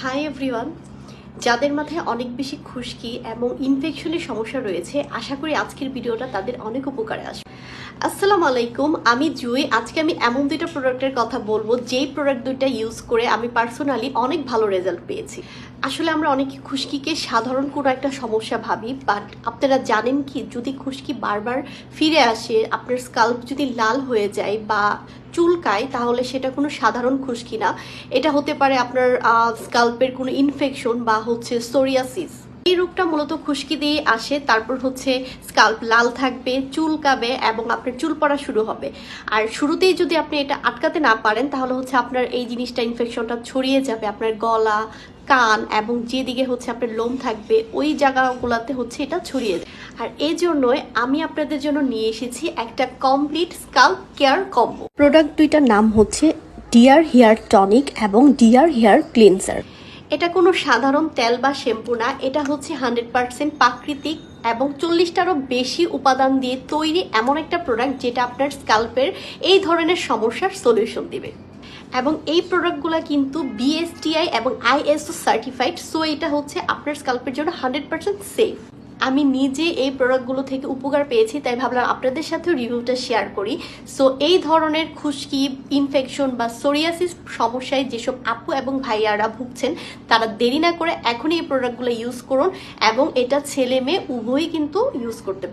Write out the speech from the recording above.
Hi everyone যাদের মাথায় অনেক বেশি খুশকি এবং ইনফেকশনের সমস্যা রয়েছে, আশা করি আজকের ভিডিওটা তাদের অনেক উপকারে আসবে। আসসালামু আলাইকুম, আমি জুই। আজকে আমি এমন দুইটা প্রোডাক্টের কথা বলব, যেই প্রোডাক্ট দুইটা ইউজ করে আমি পার্সোনালি অনেক ভালো রেজাল্ট পেয়েছি। আসলে আমরা অনেকে খুশকিকে সাধারণ কোনো একটা সমস্যা ভাবি বাট আপনারা জানেন কি, যদি খুশকি বারবার ফিরে আসে, আপনার স্কাল্প যদি লাল হয়ে যায় বা চুলকায়, তাহলে সেটা কোনো সাধারণ খুশকি না। এটা হতে পারে আপনার স্কাল্পের কোনো ইনফেকশন বা হচ্ছে সোরিয়াসিস এই রোগটা মূলত খুশকি দিয়ে আসে, তারপর হচ্ছে স্কাল্প লাল থাকবে, চুলকাবে এবং আপনার চুল পড়া শুরু হবে। আর শুরুতেই যদি আপনি এটা আটকাতে না পারেন, তাহলে হচ্ছে আপনার এই জিনিসটা ইনফেকশনটা ছড়িয়ে যাবে, আপনার গলা, কান এবং যেদিকে হচ্ছে আপনার লোম থাকবে, ওই জায়গাগুলোতে হচ্ছে এটা ছড়িয়ে যায় আর এই জন্যই আমি আপনাদের জন্য নিয়ে এসেছি একটা complete scalp care combo product দুইটার নাম হচ্ছে ডিয়ার হেয়ার টনিক এবং ডিয়ার হেয়ার ক্লিনজার এটা কোনো সাধারণ তেল বা শ্যাম্পু না, এটা হচ্ছে হান্ড্রেড পার্সেন্ট প্রাকৃতিক এবং চল্লিশটারও বেশি উপাদান দিয়ে তৈরি এমন একটা প্রোডাক্ট যেটা আপনার স্কাল্পের এই ধরনের সমস্যার সলিউশন দিবে। এবং এই প্রোডাক্টগুলো কিন্তু বিএসটিআই এবং আইএসও সার্টিফাইড সো এটা হচ্ছে আপনার স্কাল্পের জন্য হান্ড্রেড পার্সেন্ট সেফ আমি নিজে এই প্রোডাক্টগুলো থেকে উপকার পেয়েছি, তাই ভাবলাম আপনাদের সাথে রিভিউটা শেয়ার করি। সো এই ধরনের খুশকি ইনফেকশন বা সোরিয়াসিস সমস্যায় যেসব আপু এবং ভাইয়ারা ভুগছেন, তারা দেরি না করে এখনই এই প্রোডাক্টগুলো ইউজ করুন এবং এটা ছেলে মেয়ে উভয়ই কিন্তু ইউজ করতে পারে।